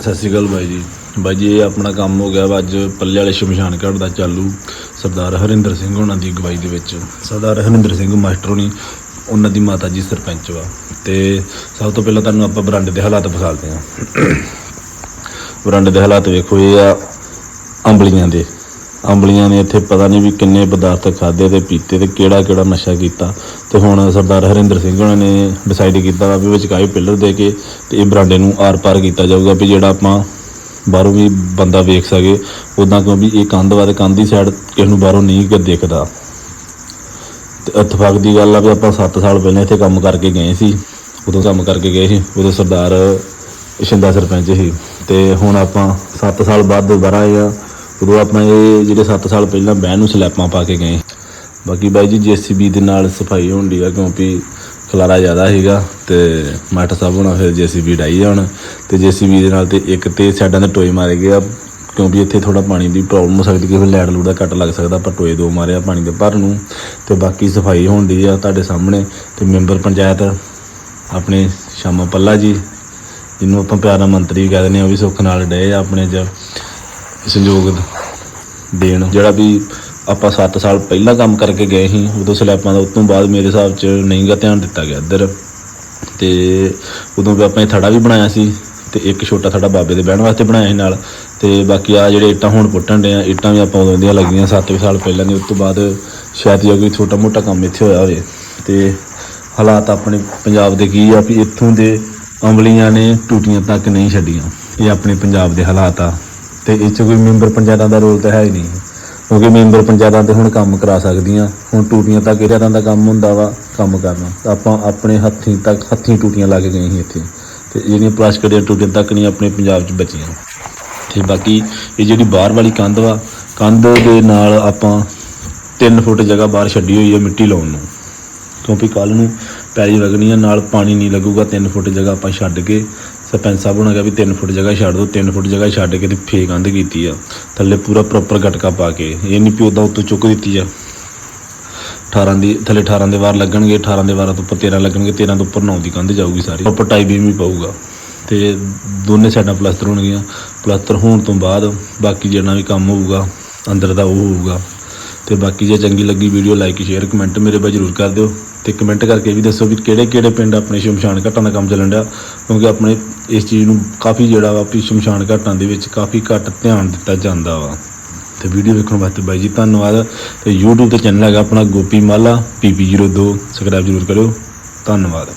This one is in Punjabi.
ਸਤਿ ਸ਼੍ਰੀ ਅਕਾਲ ਬਾਈ ਜੀ। ਬਾਈ ਜੀ, ਇਹ ਆਪਣਾ ਕੰਮ ਹੋ ਗਿਆ ਵਾ ਅੱਜ ਪੱਲੇ ਵਾਲੇ ਸ਼ਮਸ਼ਾਨ ਘਾਟ ਦਾ ਚਾਲੂ। ਸਰਦਾਰ ਹਰਿੰਦਰ ਸਿੰਘ ਉਹਨਾਂ ਦੀ ਅਗਵਾਈ ਦੇ ਵਿੱਚ। ਸਰਦਾਰ ਹਰਿੰਦਰ ਸਿੰਘ ਮਾਸਟਰ ਹੋਣੀ, ਉਹਨਾਂ ਦੀ ਮਾਤਾ ਜੀ ਸਰਪੰਚ ਵਾ। ਤੇ ਸਭ ਤੋਂ ਪਹਿਲਾਂ ਤੁਹਾਨੂੰ ਆਪਾਂ ਬਰਾਂਡੇ ਦੇ ਹਾਲਾਤ ਵਿਖਾਲਦੇ ਹਾਂ। ਬਰਾਂਡੇ ਦੇ ਹਾਲਾਤ ਵੇਖੋ, ਇਹ ਆ ਅੰਬਲੀਆਂ ਦੇ। ਅੰਬਲੀਆਂ ਨੇ ਇੱਥੇ ਪਤਾ ਨਹੀਂ ਵੀ ਕਿੰਨੇ ਪਦਾਰਥ ਖਾਦੇ ਤੇ ਪੀਤੇ ਤੇ ਕਿਹੜਾ ਕਿਹੜਾ ਨਸ਼ਾ ਕੀਤਾ। ਤੇ ਹੁਣ ਸਰਦਾਰ ਹਰਿੰਦਰ ਸਿੰਘ ਉਹਨਾਂ ਨੇ ਡਿਸਾਈਡ ਕੀਤਾ ਵਾ ਵੀ ਵਿਚਕਾਏ ਪਿੱਲਰ ਦੇ ਕੇ ਤੇ ਇਹ ਬਰਾਂਡੇ ਨੂੰ ਆਰ-ਪਾਰ ਕੀਤਾ ਜਾਊਗਾ ਵੀ ਜਿਹੜਾ ਆਪਾਂ ਬਾਹਰੋਂ ਵੀ ਬੰਦਾ ਵੇਖ ਸਕੇ ਉਦਾਂ ਕਿਉਂ ਵੀ ਇਹ ਕੰਧ ਵਾ ਤੇ ਕੰਧ ਦੀ ਸਾਈਡ ਕਿਸੇ ਨੂੰ ਬਾਹਰੋਂ ਨਹੀਂ ਗ ਦਿਖਦਾ। ਤੇ ਇਤਫਾਕ ਦੀ ਗੱਲ ਆ ਵੀ ਆਪਾਂ 7 ਸਾਲ ਪਹਿਲਾਂ ਇੱਥੇ ਕੰਮ ਕਰਕੇ ਗਏ ਸੀ, ਉਦੋਂ ਕੰਮ ਕਰਕੇ ਗਏ ਸੀ, ਉਦੋਂ ਸਰਦਾਰ ਸ਼ਿੰਦਾ ਸਰਪੰਚ ਸੀ। ਤੇ ਹੁਣ ਆਪਾਂ 7 ਸਾਲ ਬਾਅਦ ਦੁਬਾਰਾ ਆਏ ਆ ਉਦੋਂ ਆਪਾਂ ਇਹ ਜਿਹੜੇ 7 ਸਾਲ ਪਹਿਲਾਂ ਬਹਿਣ ਨੂੰ ਸਲੈਪਾਂ ਪਾ ਕੇ ਗਏ। ਬਾਕੀ ਬਾਈ ਜੀ, ਜੀਸੀਬੀ ਦੇ ਨਾਲ ਸਫ਼ਾਈ ਹੁੰਦੀ ਆ, ਕਿਉਂਕਿ ਖਲਾਰਾ ਜ਼ਿਆਦਾ ਸੀਗਾ ਤੇ ਮਾਟਾ ਸਾਹਿਬ ਹੋਣਾ ਫਿਰ ਜੀਸੀਬੀ ਡਾਈ ਆ ਹੁਣ ਤੇ ਜੀਸੀਬੀ ਦੇ ਨਾਲ ਤੇ ਇੱਕ ਤੇ ਸਾਈਡਾਂ ਦੇ ਟੋਏ ਮਾਰੇ ਗਏ ਆ, ਕਿਉਂਕਿ ਇੱਥੇ ਥੋੜਾ ਪਾਣੀ ਦੀ ਪ੍ਰੋਬਲਮ ਹੋ ਸਕਦੀ ਕਿ ਫਿਰ ਲੈਟ ਲੂਟ ਦਾ ਕੱਟ ਲੱਗ ਸਕਦਾ ਪਰ ਟੋਏ ਦੋ ਮਾਰਿਆ ਪਾਣੀ ਦੇ ਭਰ ਨੂੰ। ਤੇ ਬਾਕੀ ਸਫ਼ਾਈ ਹੁੰਦੀ ਆ ਤੁਹਾਡੇ ਸਾਹਮਣੇ ਤੇ ਮੈਂਬਰ ਪੰਚਾਇਤ ਆਪਣੇ ਸ਼ਾਮਾ ਪੱਲਾ ਜੀ, ਜਿਹਨੂੰ ਆਪਾਂ ਪਿਆਰਾ ਮੰਤਰੀ ਕਹਿ ਦਿੰਦੇ ਆ, ਉਹ ਵੀ ਸੁੱਖ ਨਾਲ ਡਏ ਆ ਆਪਣੇ ਚ। ਸੰਯੋਗ ਦੇਣ। ਜਿਹੜਾ ਵੀ ਆਪਾਂ 7 ਸਾਲ ਪਹਿਲਾਂ ਕੰਮ ਕਰਕੇ ਗਏ ਸੀ, ਉਦੋਂ ਸਲੈਪਾਂ ਦਾ ਉਸ ਤੋਂ ਬਾਅਦ ਮੇਰੇ ਹਿਸਾਬ 'ਚ ਨਹੀਂ ਗਾ ਧਿਆਨ ਦਿੱਤਾ ਗਿਆ ਇੱਧਰ। ਤੇ ਉਦੋਂ ਵੀ ਆਪਾਂ ਇਹ ਥੜਾ ਵੀ ਬਣਾਇਆ ਸੀ, ਤੇ ਇੱਕ ਛੋਟਾ ਥੜਾ ਬਾਬੇ ਦੇ ਬਹਿਣ ਵਾਸਤੇ ਬਣਾਇਆ ਸੀ ਨਾਲ। ਤੇ ਬਾਕੀ ਆ ਜਿਹੜੇ ਇੱਟਾਂ ਹੁਣ ਪੁੱਟਣ ਦੇ ਆ, ਇੱਟਾਂ ਵੀ ਆਪਾਂ ਉਦੋਂ ਦੀਆਂ ਲੱਗੀਆਂ 7 ਸਾਲ ਪਹਿਲਾਂ ਦੀ, ਉਸ ਤੋਂ ਬਾਅਦ ਸ਼ਾਇਦ ਜਾਂ ਕੋਈ ਛੋਟਾ ਮੋਟਾ ਕੰਮ ਇੱਥੇ ਹੋਇਆ ਹੋਵੇ। ਤੇ ਹਾਲਾਤ ਆਪਣੇ ਪੰਜਾਬ ਦੇ ਕੀ ਆ ਵੀ ਇੱਥੋਂ ਦੇ ਅੰਬਲੀਆਂ ਨੇ ਟੂਟੀਆਂ ਤੱਕ ਨਹੀਂ ਛੱਡੀਆਂ। ਇਹ ਆਪਣੇ ਪੰਜਾਬ ਦੇ ਹਾਲਾਤ ਆ। ਤੇ ਇਹ 'ਚ ਕੋਈ ਮੈਂਬਰ ਪੰਚਾਇਤਾਂ ਦਾ ਰੋਲ ਤਾਂ ਹੈ ਹੀ ਨਹੀਂ। ਕਿਉਂਕਿ ਮੈਂਬਰ ਪੰਚਾਇਤਾਂ ਤੇ ਹੁਣ ਕੰਮ ਕਰਾ ਸਕਦੀਆਂ। ਹੁਣ ਟੂਟੀਆਂ ਤੱਕ ਇਹਨਾਂ ਦਾ ਕੰਮ ਹੁੰਦਾ ਵਾ, ਕੰਮ ਕਰਨਾ। ਤਾਂ ਆਪਾਂ ਆਪਣੇ ਹੱਥੀਂ ਤੱਕ, ਹੱਥੀਂ ਟੂਟੀਆਂ ਲਾ ਕੇ ਗਏ ਸੀ ਇੱਥੇ। ਤੇ ਜਿਹੜੀਆਂ ਪਲਾਸਟਿਕ ਦੀਆਂ ਟੂਟੀਆਂ ਤੱਕ ਨਹੀਂ ਆਪਣੇ ਪੰਜਾਬ 'ਚ ਬਚੀਆਂ। ਤੇ ਬਾਕੀ ਇਹ ਜਿਹੜੀ ਬਾਹਰ ਵਾਲੀ ਕੰਧ ਵਾ, ਕੰਧ ਦੇ ਨਾਲ ਆਪਾਂ 3 ਫੁੱਟ ਜਗ੍ਹਾ ਬਾਹਰ ਛੱਡੀ ਹੋਈ ਹੈ ਮਿੱਟੀ ਲਾਉਣ ਨੂੰ। ਕਿਉਂਕਿ ਕੱਲ ਨੂੰ ਪੈਲੀ ਲੱਗਣੀ ਆ, ਨਾਲ ਪਾਣੀ ਨਹੀਂ ਲੱਗੂਗਾ 3 ਫੁੱਟ ਜਗ੍ਹਾ ਆਪਾਂ ਛੱਡ ਕੇ ਸਰਪੰਚ ਸਾਹਿਬ ਉਹਨਾਂ ਕਿਹਾ ਵੀ 3 ਫੁੱਟ ਜਗ੍ਹਾ ਛੱਡ ਦਿਓ 3 ਫੁੱਟ ਜਗ੍ਹਾ ਛੱਡ ਕੇ ਤੇ ਫੇਕ ਕੰਧ ਕੀਤੀ ਆ। ਥੱਲੇ ਪੂਰਾ ਪ੍ਰੋਪਰ ਗਟਕਾ ਪਾ ਕੇ। ਇਹ ਨਹੀਂ ਵੀ ਉਦਾਂ ਉੱਤੋਂ ਚੁੱਕ ਦਿੱਤੀ ਆ। 18 ਦੀ, ਥੱਲੇ 18 ਦੇ ਵਾਰ ਲੱਗਣਗੇ 18 ਦੇ ਵਾਰਾਂ ਤੋਂ ਉੱਪਰ 13 ਲੱਗਣਗੇ 13 ਤੋਂ ਉੱਪਰ 9 ਦੀ ਕੰਧ ਜਾਊਗੀ ਸਾਰੀ। ਪ੍ਰੋਪਰ ਟਾਈ ਬੀਮ ਵੀ ਪਾਊਗਾ। ਤੇ ਦੋਨੇ ਸਾਈਡਾਂ ਪਲਸਤਰ ਹੋਣਗੀਆਂ। ਪਲਸਤਰ ਹੋਣ ਤੋਂ ਬਾਅਦ ਬਾਕੀ ਜਿਹੜਾ ਵੀ ਕੰਮ ਹੋਊਗਾ, ਅੰਦਰ ਦਾ ਉਹ ਹੋਊਗਾ। ਤੇ ਬਾਕੀ ਜੇ ਚੰਗੀ ਲੱਗੀ ਵੀਡੀਓ ਲਾਈਕ ਸ਼ੇਅਰ ਕਮੈਂਟ ਮੇਰੇ ਬਾਈ ਜਰੂਰ ਕਰ ਦਿਓ। ਤੇ ਕਮੈਂਟ ਕਰਕੇ ਵੀ ਦੱਸੋ ਵੀ ਕਿਹੜੇ ਕਿਹੜੇ ਪਿੰਡ ਆਪਣੇ ਸ਼ਮਸ਼ਾਨ ਘਾਟਾਂ ਦਾ ਕੰਮ ਚੱਲਣ ਡਿਆ। ਕਿਉਂਕਿ ਆਪਣੇ ਇਸ ਚੀਜ਼ ਨੂੰ ਕਾਫੀ ਜਿਹੜਾ ਵਾ ਵੀ ਸ਼ਮਸ਼ਾਨ ਘਾਟਾਂ ਦੇ ਵਿੱਚ ਕਾਫੀ ਘੱਟ ਧਿਆਨ ਦਿੱਤਾ ਜਾਂਦਾ ਵਾ। ਤੇ ਵੀਡੀਓ ਵੇਖਣ ਵਾਸਤੇ ਬਾਈ ਜੀ, ਧੰਨਵਾਦ। ਤੇ YouTube ਤੇ ਚੈਨਲ ਹੈਗਾ ਆਪਣਾ ਗੋਪੀ ਮਾਲਾ PP02 ਸਬਸਕ੍ਰਾਈਬ ਜਰੂਰ ਕਰਿਓ। ਧੰਨਵਾਦ।